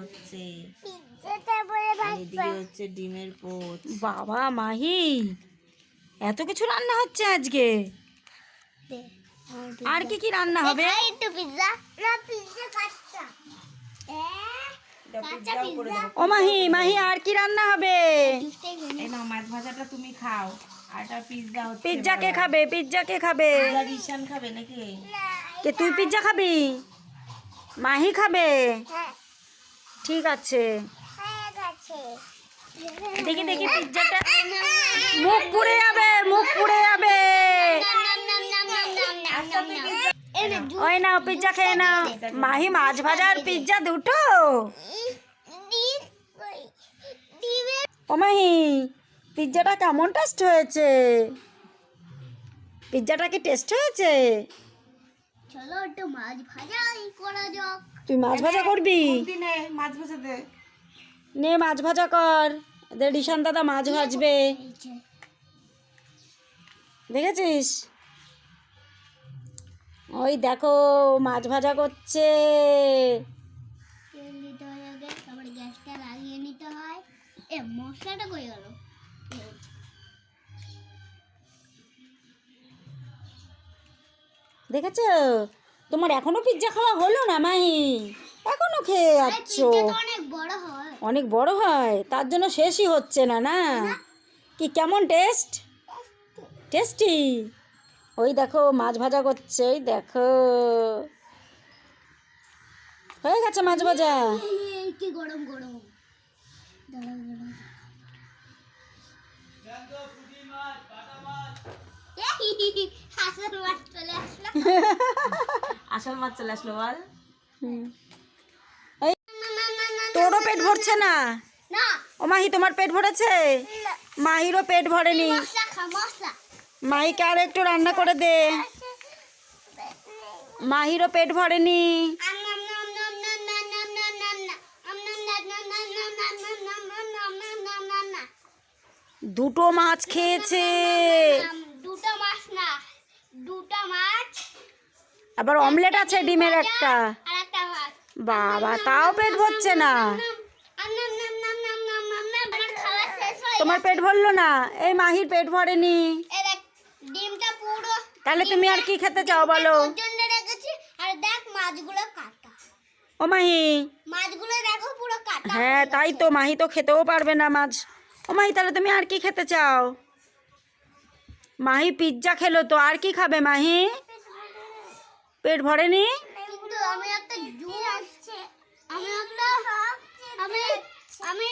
হচ্ছে। এদিকে হচ্ছে ডিমের পোচ। বাবা মাহি এত কিছু রান্না হচ্ছে আজকে? আর কি কি রান্না হবে? একটু পিৎজা। না পিৎজা কাচ্চা। এটা পিৎজাও করে দেবো। ও মাহি মাহি আর কি রান্না হবে? এই নাও মাছ ভাজাটা তুমি খাও। আর পিৎজা হচ্ছে পিৎজা কে খাবে? পিৎজা কে খাবে? রিশান খাবে নাকি? কে তুই পিৎজা খাবি? মাহি খাবে? হ্যাঁ। ঠিক আছে। দেখি দেখি পিৎজাটা মুখ পুড়ে যাবে, মুখ পুড়ে যাবে। ওই নাও পিৎজা খেয়ে নাও। মাহি, মাছ ভাজা আর পিৎজা দুটো। ও মাহি পিৎজাটা কেমন টেস্ট হয়েছে? পিৎজাটা কি টেস্ট হয়েছে? চলো একটু মাছ ভাজাই করা যাক। তুই মাছ ভাজা করবি? দিনে মাছ ভাজাতে নে মাছ ভাজা কর। এদের দাদা মাছ ভাজবে। দেখেছিস? ওই দেখো মাছ ভাজা করছে। তেল দিতে হয় আগে তারপরে গ্যাসটা লাগিয়ে নিতে হয়। এ মশলাটা কই গেল? দেখেছ? তোমার এখনও পিৎজা খাওয়া হলো না মাহি? এখনও খেয়ে যাচ্ছ। অনেক বড় হয়। অনেক বড় হয়? তার জন্য শেষই হচ্ছে না না? কি কেমন টেস্ট টেস্টি ওই দেখো মাছ ভাজা করছে ওই দেখো। হয়ে গেছে মাছ ভাজা। কি গরম গরম। মাছ। আসল মাছ চলে আসলো বল। তোরও পেট ভরছে না? ও মাহি তোমার পেট ভরেছে? মাহিরও পেট ভরেনি। মাহিকে আর একটু রান্না করে দে। মাহিরও পেট ভরেনি। দুটো মাছ খেয়েছে। দুটো মাছ না দুটো মাছ আবার অমলেট আছে, ডিমের একটা। বাবা, তাও পেট ভরছে না। তোমার পেট ভরলো না? এই মাহির পেট ভরেনি। তাহলে তুমি আর কি খেতে চাও বলো? ও মাহি। হ্যাঁ তাই তো মাহি তো খেতেও পারবে না মাছ। ও মাহি, তাহলে তুমি আর কি খেতে চাও? মাহি পিৎজা খেলো তো, আর কি খাবে মাহি? পেট ভরেনি? কিন্তু আমি একটা জুস আমি একটা আমি আমি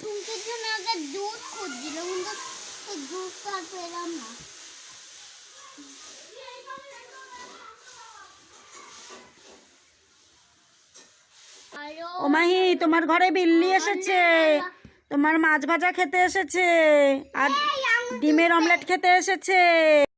টুঙ্কির জন্য একটা জুস খুঁজছিলাম কিন্তু জুস পেলাম না। আরও ও মাহি তোমার ঘরে বিল্লি এসেছে। তোমার মাছ ভাজা খেতে এসেছে। আর ডিমের অমলেট খেতে এসেছে।